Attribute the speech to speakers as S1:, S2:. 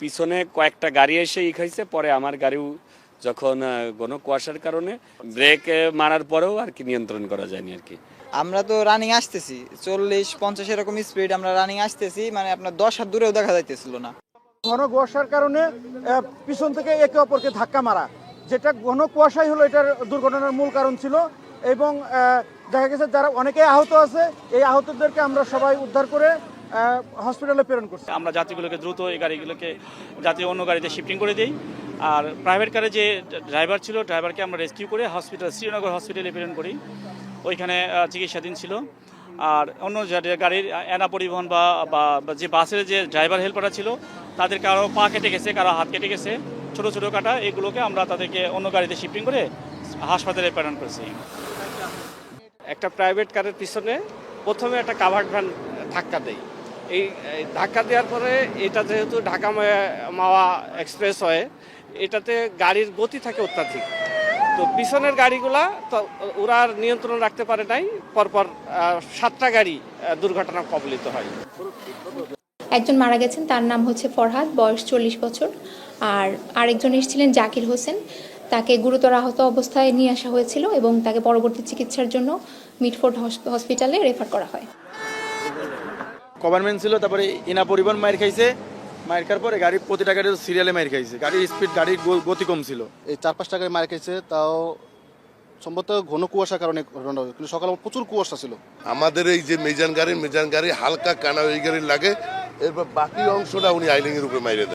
S1: পিছনে কয়েকটা গাড়ি এসে ই খাইছে পরে আমার গাড়িও যখন ঘন কুয়াশার কারণে ব্রেক মারার পরেও আর কি নিয়ন্ত্রণ করা যায়নি আর কি।
S2: আমরা তো রানিং আসতেছি চল্লিশ পঞ্চাশ এরকম স্পিড আমরা রানিং আসতেছি মানে আপনার দশ হাত দূরেও দেখা যাইতেছিল না।
S3: ঘন কুয়াশার কারণে আহ, পিছন থেকে একে অপরকে ধাক্কা মারা যেটা ঘন কুয়াশাই হলো এটার দুর্ঘটনার মূল কারণ ছিল এবং আহ, দেখা গেছে যারা অনেকেই আহত আছে এই আহতদেরকে আমরা সবাই উদ্ধার করে হসপিটালে প্রেরণ করছি।
S4: আমরা যাত্রীগুলোকে দ্রুত এই গাড়িগুলোকে যাতে অন্য গাড়িতে শিফটিং করে দিই। আর প্রাইভেট কারে যে ড্রাইভার ছিল ড্রাইভারকে আমরা রেস্কিউ করে হসপিটাল শ্রীনগর হসপিটালে প্রেরণ করি। ওইখানে চিকিৎসাধীন ছিল। আর অন্য গাড়ির এনা পরিবহন বা বা বা যে বাসের যে ড্রাইভার হেল্পাররা ছিল তাদের কারও পা কেটে গেছে কারও হাত কেটে গেছে। ছোট ছোট কাটা এগুলোকে আমরা তাদেরকে অন্য গাড়িতে শিফটিং করে হাসপাতালে প্রেরণ করেছি।
S5: একটা প্রাইভেট কারের পিছনে প্রথমে একটা কাভার্ড ভ্যান ধাক্কা দেয়। এই ধাক্কা দেওয়ার পরে এটা যেহেতু ঢাকা মাওয়া এক্সপ্রেস হয়, এটাতে গাড়ির গতি থাকে অত্যাধিক। তো পিছনের গাড়িগুলা তো ওরা আর নিয়ন্ত্রণ রাখতে পারে নাই, পরপর সাতটা গাড়ি দুর্ঘটনা কবলিত হয়।
S6: একজন মারা গেছেন, তার নাম হচ্ছে ফরহাদ, বয়স চল্লিশ বছর। আর আরেকজন এসেছিলেন, জাকির হোসেন। তাকে গুরুতর আহত অবস্থায় নিয়ে আসা হয়েছিল এবং তাকে পরবর্তী চিকিৎসার জন্য মিটফোর্ড হসপিটালে রেফার করা হয়।
S7: কভারম্যান ছিল তারপরে এনা পরিবহন মায়ের খাইছে। মায়ের খাওয়ার পরে গাড়ির প্রতিটা গাড়ির সিরিয়ালে মায়ের খাইছে। গাড়ির স্পিড গাড়ির গ- গতি কম ছিল।
S8: এই চার পাঁচটা গাড়ি মায়ের খাইছে তাও সম্ভবত ঘন কুয়াশার কারণে ঘটনা হয়েছে। কিন্তু সকালে প্রচুর কুয়াশা ছিল।
S9: আমাদের এই যে মেজান গাড়ি মেজান গাড়ি হালকা কানা ওই গাড়ি লাগে। এরপর বাকি অংশটা উনি আইলিংয়ের এর উপরে মাইরে দেন।